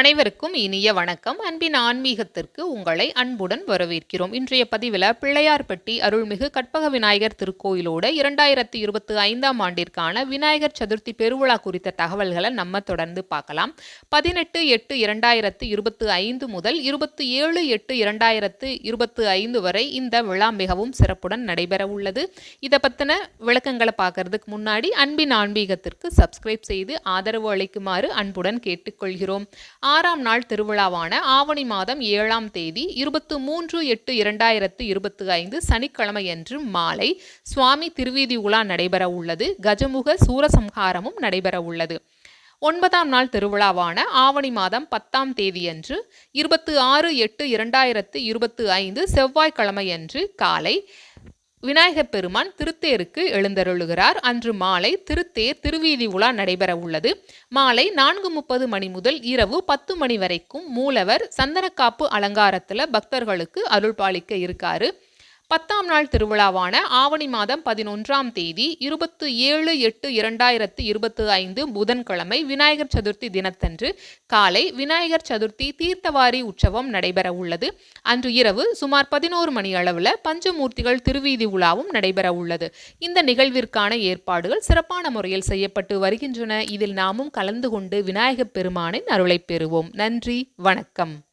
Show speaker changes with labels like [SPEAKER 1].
[SPEAKER 1] அனைவருக்கும் இனிய வணக்கம். அன்பின் ஆன்மீகத்திற்கு உங்களை அன்புடன் வரவேற்கிறோம். இன்றைய பதிவில் பிள்ளையார்பட்டி அருள்மிகு கற்பக விநாயகர் திருக்கோயிலோட இரண்டாயிரத்தி இருபத்தி ஐந்தாம் ஆண்டிற்கான விநாயகர் சதுர்த்தி பெருவிழா குறித்த தகவல்களை நம்ம தொடர்ந்து பார்க்கலாம். பதினெட்டு எட்டு இரண்டாயிரத்து இருபத்தி ஐந்து முதல் இருபத்தி ஏழு எட்டு இரண்டாயிரத்து இருபத்தி ஐந்து வரை இந்த விழா மிகவும் சிறப்புடன் நடைபெற உள்ளது. இதை பற்றின விளக்கங்களை பார்க்கறதுக்கு முன்னாடி அன்பின் ஆன்மீகத்திற்கு சப்ஸ்கிரைப் செய்து ஆதரவு அளிக்குமாறு அன்புடன் கேட்டுக்கொள்கிறோம். ஆறாம் நாள் திருவிழாவான ஆவணி மாதம் ஏழாம் தேதி இருபத்து மூன்று எட்டு இரண்டாயிரத்து இருபத்தி ஐந்து சனிக்கிழமையன்று மாலை சுவாமி திருவீதி உலா நடைபெற உள்ளது. கஜமுக சூரசம்ஹாரமும் நடைபெற உள்ளது. ஒன்பதாம் நாள் திருவிழாவான ஆவணி மாதம் பத்தாம் தேதியன்று இருபத்து ஆறு எட்டு இரண்டாயிரத்து இருபத்து ஐந்து செவ்வாய்க்கிழமையன்று காலை விநாயகப் பெருமான் திருத்தேருக்கு எழுந்தருளுகிறார். அன்று மாலை திருத்தேர் திருவீதி உலா நடைபெற உள்ளது. மாலை நான்கு முப்பது மணி முதல் இரவு பத்து மணி வரைக்கும் மூலவர் சந்தனக்காப்பு அலங்காரத்தில் பக்தர்களுக்கு அருள்பாலிக்க இருக்காரு. பத்தாம் நாள் திருவிழாவான ஆவணி மாதம் பதினொன்றாம் தேதி இருபத்து ஏழு எட்டு இரண்டாயிரத்து இருபத்து ஐந்து புதன்கிழமை விநாயகர் சதுர்த்தி தினத்தன்று காலை விநாயகர் சதுர்த்தி தீர்த்தவாரி உற்சவம் நடைபெற உள்ளது. அன்று இரவு சுமார் பதினோரு மணி அளவில் பஞ்சமூர்த்திகள் திருவீதி உலாவும் நடைபெற உள்ளது. இந்த நிகழ்விற்கான ஏற்பாடுகள் சிறப்பான முறையில் செய்யப்பட்டு வருகின்றன. இதில் நாமும் கலந்து கொண்டு விநாயகப் பெருமானின் அருளை பெறுவோம். நன்றி வணக்கம்.